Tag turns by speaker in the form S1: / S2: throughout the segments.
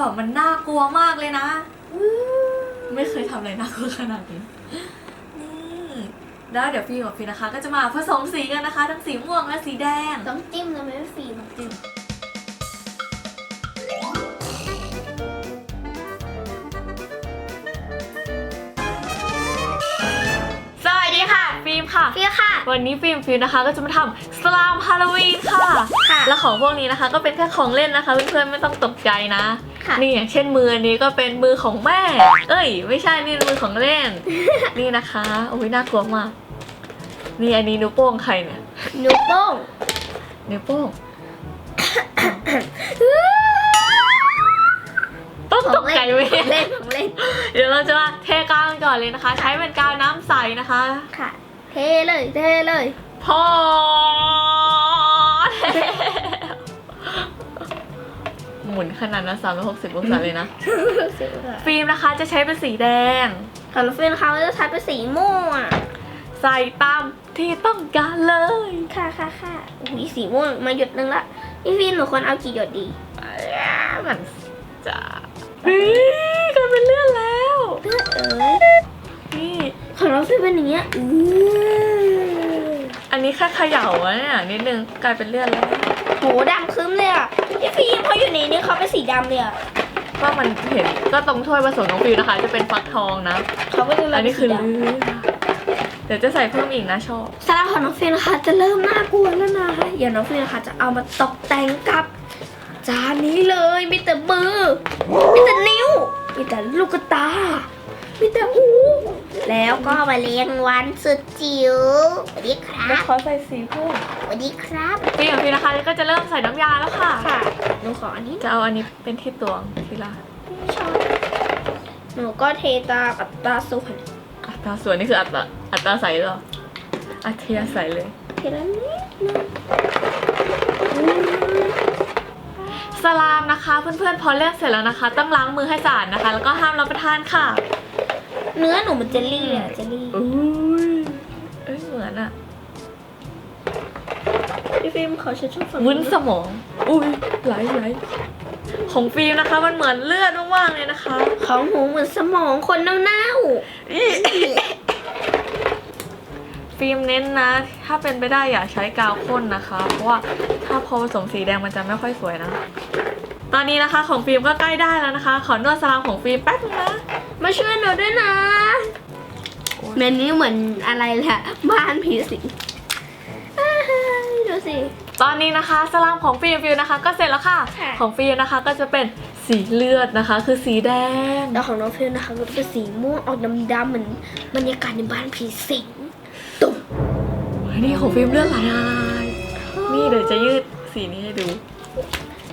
S1: แบบมันน่ากลัวมากเลยนะไม่เคยทำอะไรน่ากลัวขนาดนี้นี่แล้วเดี๋ยวฟิล์มกับฟิล์มนะคะ ก็จะมาผสมสีกันนะคะ ทั้งสีม่วงและสีแดง
S2: ต้องจิ้มเลยไหมฟิล์ม
S1: จริงสวัสดีค่ะฟิล์มค่ะ
S2: ฟิล์มค่ะ
S1: วันนี้ฟิล์มฟิล์มนะคะ ก็จะมาทำสลามฮาโลวีนค่ะ
S2: ค่ะ
S1: และของพวกนี้นะคะ ก็เป็นแค่ของเล่นนะคะเพื่อนๆไม่ต้องตกใจนะ
S2: ค่ะ
S1: นี่อย่างเช่นมืออันนี้ก็เป็นมือของแม่ เอ้ย ไม่ใช่นี่มือของเล่น นี่นะคะโอ้ยน่ากลัวมาก นี่อันนี้นิ้วโป้งใครเนี่ย
S2: นิ้วโป้ง
S1: นิ้วโป้งต้องตกใจไหม
S2: ของเล่นของเล่น
S1: เดี๋ยวเราจะมาเทกาวกันก่อนเลยนะคะ ใช้เป็นกาวน้ำใสนะคะ
S2: ค่ะ เทเลย เทเลย
S1: พอ หมุนขนาดนั้น360องศาเลยนะ ฟิล์มนะคะจะใช้เป็นสีแดง
S2: ของฟิล์มเขาจะใช้เป็นสีม่วง
S1: ใส่ตามที่ต้องการเลย
S2: ค่ะค่ะค่ะอุ้ยสีม่วงมาหยดนึงละพี่ฟิล์มหนูควรเอากี่หยดดี
S1: มันจะเฮ้ยกลายเป็นเลือดแล้ว
S2: เลือดเอ๋ย
S1: นี่
S2: ของเราฟิล์มเป็นอย่างเงี้ยอือ
S1: อันนี้แค่เขย่าอะเนี่ยนิดนึงกลายเป็นเลือดแล้ว
S2: โหดำครึ้มเลยอะพี่ฟิล์มเขาอยู่ในนี้เขาเป็นสีดำเลยอะ
S1: ก็มันเห็นก็ตรงถ้วยผสมน้องฟิวนะคะ จะเป็นฟักทองนะ
S2: เขาก็จะ
S1: อันนี้คือ
S2: สีด
S1: เลือดเดี๋ยวจะใส่เพิ่มอีกนะชอบำ
S2: สำหรับของน้องฟิล์มนะคะ จะเริ่มน่ากลัวแล้วนะเดี๋ยวน้องฟิล์มนะคะจะเอามาตกแต่งกับจานนี้เลยมีแต่มือมีแต่นิ้วมีแต่ลูกตา มีแต่หูแล้วก็มาเลี้ยงวันสุดจิ๋วสวัสดีครั
S1: แล้ว
S2: บ
S1: ขอใส่สีเพิ่ม
S2: สวัสดีครับ
S1: ฟิวกับฟิวนะคะก็จะเริ่มใส่น้ำยาแล้วค่ะ
S2: ค่ะหนูขออันนี้
S1: จะเอาอันนี้เป็นที่ตวงทีละ
S2: ไม่ชอบหนูก็เทตามอัตราส่วน
S1: อัตราส่วนนี่คืออัตราอัตราใส่เหรออัธยาศัยเลย
S2: เทละนิดนึงอืม
S1: สลามนะคะ เพื่อนๆพอเลือกเสร็จแล้วนะคะ ต้องล้างมือให้สะอาดนะคะ แล้วก็ห้ามรับประทานค่ะ
S2: เนื้อหนูมันเจลลี่เลยอะเจลลี่
S1: อุ้ยเอ้ยเหมือนอะ
S2: พี่ฟิล์มขอเช็ดช่องฝั่ง
S1: วุ้นสมอง อุ้ยไหลไหลของฟิล์มนะคะ มันเหมือนเลือดมากๆเลยนะคะ
S2: ของหนูเหมือนสมองคนเน่า
S1: อีฟิล์มเน้นนะ ถ้าเป็นไปได้อย่าใช้กาวข้นนะคะ เพราะว่าถ้าพอผสมสีแดงมันจะไม่ค่อยสวยนะ ตอนนี้นะคะของฟิล์มก็ใกล้ได้แล้วนะคะ ขอนวดสลามของฟิล์มแป๊บนึงนะ
S2: ๆมาช่วยหนูด้วยนะ
S1: โอ๊ย
S2: ในนี้เหมือนอะไรแหละบ้านผีสิงอ้ายดูสิ
S1: ตอนนี้นะคะสลามของฟิล์มฟิล์มนะคะ ก็เสร็จแล้วค่ะ
S2: ค่ะ
S1: ของฟิล์มนะคะก็จะเป็นสีเลือดนะคะ คือสีแดง
S2: แล้วของน้องฟิลนะคะก็จะเป็นสีม่วงออกดำๆเหมือนบรรยากาศในบ้านผีสิงตุ่ม
S1: นี่ของฟิล์มเลือดไหลอาย นี่เดี๋ยวจะยืดสีนี้ให้ดู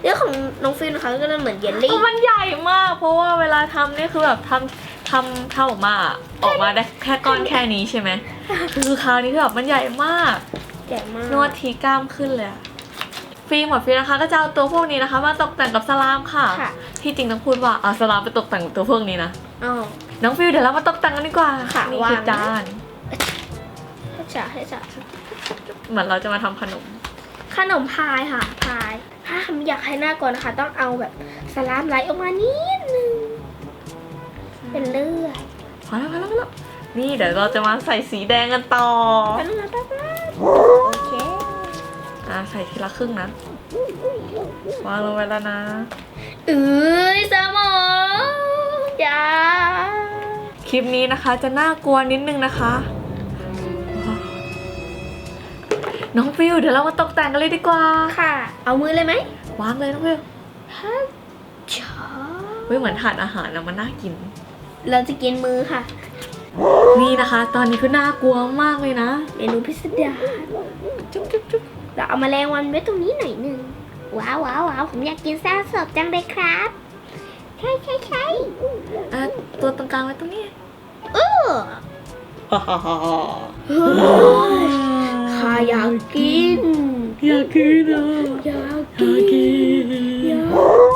S2: เรื่องของน้องฟิลนะคะก็จะเหมือนเยลลี่
S1: มันใหญ่มาก เพราะว่าเวลาทำนี่คือแบบทำทำทำออกมาอะออกมาได้แค่ก้อนแค่นี้ใช่ไหมคือคราวนี้คือแบบมันใหญ่มาก
S2: แก่มาก
S1: นวดทีกล้ามขึ้นเลยอะฟิล์มกับฟิล์มนะคะก็จะเอาตัวพวกนี้นะคะ มาตกแต่งกับสลามค่ะ
S2: ค่ะ
S1: ที่จริงต้องพูดว่าเอาสลามไปตกแต่งกับตัวพวกนี้นะ
S2: อ๋อ
S1: น้องฟิล์มเดี๋ยวเรามาตกแต่งกันดีกว่า
S2: ค่ะ
S1: นี่
S2: วาง
S1: คือจาน
S2: ให้จ่าให้จ่า
S1: เหมือนเราจะมาทำขนม
S2: ขนมพายค่ะพาย ถ้าอยากให้หน้ากลัวนะคะ ต้องเอาแบบสลามไหลออกมานิดนึงเป็นเลือด
S1: พอแล้วพอแล้วพอแล้วนี่เดี๋ยวเราจะมาใส่สีแดงกันต่อ
S2: แป๊บนึงนะแป๊บนึงโอเค
S1: อ่าใส่ทีละครึ่งนะวางลงไปแล้วนะ
S2: เอ้ยสมองอย่า
S1: คลิปนี้นะคะจะน่ากลัวนิดนึงนะคะ น้องฟิวเดี๋ยวเรามาตกแต่งกันเลยดีกว่า
S2: ค่ะ เอามือเลยไหม
S1: วางเลยน้องฟิว
S2: ฮัชชา
S1: เฮ้ยเหมือนถาดอาหารนะมันน่ากิน
S2: เราจะกินมือค่ะ
S1: นี่นะคะ ตอนนี้คือน่ากลัวมากเลยนะ
S2: เมนูพิสดาร
S1: จุ๊บจุ๊บจุ๊บ
S2: เราเอามาแมลงวันไว้ตรงนี้หน่อยหนึ่งว้าวว้าวว้าวผมอยากกินแซ่บสดจังเลยครับ ใช่ใช่ใช่
S1: อะตัวตรงกลางไว้ตรงนี้
S2: เออ ข้าอยากกิน
S1: อยากกินอะ
S2: อยาก
S1: อยากกิน
S2: อยาก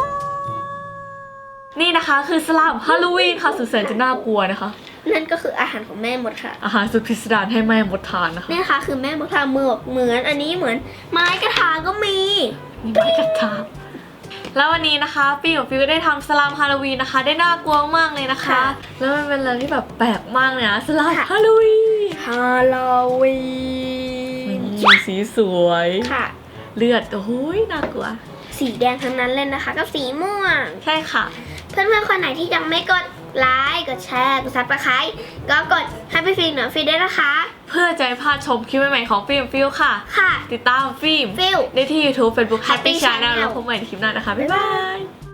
S1: นี่นะคะคือสลามฮาโลวีนค่ะสุดแสนจะน่ากลัวนะคะ
S2: นั่นก็คืออาหารของแม่หมดค่ะ
S1: อาหารสุดพิสดารให้แม่มดทานนะคะ
S2: นี่ค่ะคือแม่หมดทำมือเหมือน อันนี้เหมือนไม้กระถางก็มี
S1: มีไม้กระทะแล้ววันนี้นะคะฟิล์มกับฟิวก็ได้ทำสลามฮาโลวีนนะคะ ได้น่ากลัวมากเลยนะคะ
S2: ค่ะ
S1: แล้วมันเป็นอะไรที่แบบแปลกมากเลยนะสลาม
S2: ค่ะ
S1: ฮาโลวีน
S2: ฮาโลวีน
S1: นี่สีสวย
S2: ค่ะ
S1: เลือดโอ้ยน่ากลัว
S2: สีแดงทั้งนั้นเลยนะคะ กับสีม่วง
S1: ใช่ค่ะ
S2: เพื่อนๆคนไหนที่ยังไม่กดไลค์กดแชร์กดซับสไครต์ก็กดให้พี่ฟิล์มหน่อยฟิล์มได้วยนะคะ
S1: เพื่อจะไม่พลาดชมคลิปใหม่ๆของฟิล์มฟิลค่ะ
S2: ค่ะ
S1: ติดตามฟิล์ม
S2: ฟิล
S1: ได้ที่ YouTube Facebook Happy
S2: Happy
S1: Channel
S2: Channel
S1: แล้วพบกันใหม่ในคลิปหน้านะคะ บ๊ายบาย